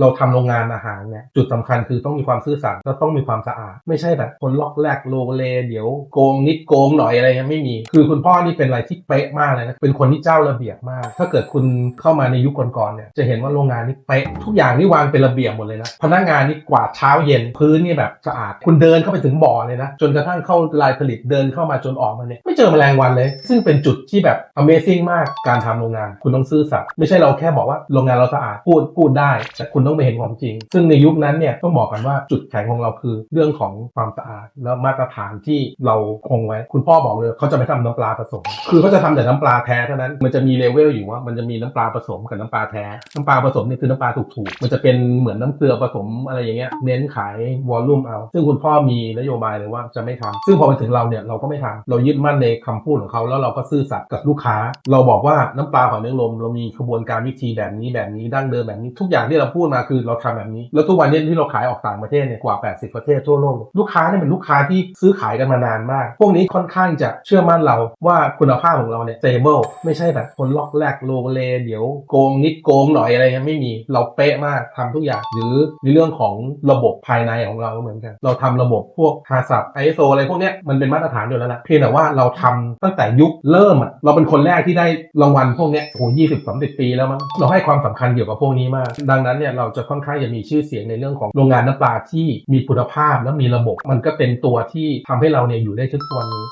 เราทำโรงงานอาหารเนี่ยจุดสำคัญคือต้องมีความซื่อสัตย์แล้วต้องมีความสะอาด ไม่ใช่แบบคนล็อกแรกโลเลเดี๋ยวโกงนิดโกงหน่อยอะไรเงี้ยไม่มี คือคุณพ่อนี่เป็นอะไรที่เป๊ะมากเลยนะเป็นคนที่เจ้าระเบียบมาก ถ้าเกิดคุณเข้ามาในยุคก่อนๆเนี่ยจะเห็นว่าโรงงานนี่เป๊ะทุกอย่างนี่วางเป็นระเบียบหมดเลยนะพนักงานนี่กวาดเช้าเย็นพื้นนี่แบบสะอาด คุณเดินเข้าไปถึงบ่อเลยนะจนกระทั่งเข้าลายผลิตเดินเข้ามาจนออกมาเนี่ยไม่เจอแมลงวันเลย ซึ่งเป็นจุดที่แบบ Amazing มากการทำโรงงาน คุณต้องซื่อสัตย์ไม่ใช่เราแค่บอกว่าโรงงานเราสะอาดพูดพูดได้แต่คุณต้องไปเห็นความจริง ซึ่งในยุคนั้นเนี่ยต้องบอกกันว่าจุดแข็งของเราคือเรื่องของความสะอาดแล้วมาตรฐานที่เราคงไว้ คุณพ่อบอกเลยเขาจะไม่ทำน้ำปลาผสม คือเขาจะทำแต่น้ำปลาแท้เท่านั้นมันจะมีเลเวลอยู่ว่ามันจะมีน้ำปลาผสมกับน้ำปลาแท้น้ำปลาผสมเนี่ยคือน้ำปลาถูกๆมันจะเป็นเหมือนน้ำเกลือผสมอะไรอย่างเงี้ยเน้นขายวอลลุ่มเอา ซึ่งคุณพ่อมีนโยบายเลยว่าจะไม่ทำซึ่งพอไปถึงเราเนี่ยเราก็ไม่ทำเรายึดมั่นในคำพูดของเขาแล้วเราก็ซื่อสัตย์กับลูกค้า เราบอกว่าน้ำปลาหอยนางรมเรามีกระบวนการวิธีแบบนี้แบบนี้ดั้งเดิมแบบนี้ทุกอย่างที่เราพูดมาคือเราทำแบบนี้ แล้วทุกวันนี้ที่เราขายออกต่างประเทศเนี่ยกว่า 80 ประเทศทั่วโลก ลูกค้าเนี่ยเป็นลูกค้าที่ซื้อขายกันมานานมาก พวกนี้ค่อนข้างจะเชื่อมั่นเราว่าคุณภาพของเราเนี่ย stable ไม่ใช่แบบคนล็อกแรกโลเลเดี๋ยวโกงนิดโกงหน่อยอะไรเงี้ยไม่มีเราเป๊ะมากทำทุกอย่างหรือในเรื่องของระบบภายในของเราเหมือนกัน เราทำระบบพวกฮาสับไอโซอะไรพวกเนี้ยมันเป็นมาตรฐานอยู่แล้วนะเพียงแต่ว่าเราทำตั้งแต่ยุคเริ่มอะเราเป็นคนแรกที่ได้รางวัลพวกเนี้ยโอ้ยี่สิบสามสิบปีแล้วมั้งเราให้ความสำคัญเกี่ยวกับพวกนี้มาก ดังนั้นเนี่ยเราจะค่อนข้างจะมีชื่อเสียงในเรื่องของโรงงานน้ำปลาที่มีคุณภาพและมีระบบ มันก็เป็นตัวที่ทำให้เราเนี่ยอยู่ได้ทุกวันนี้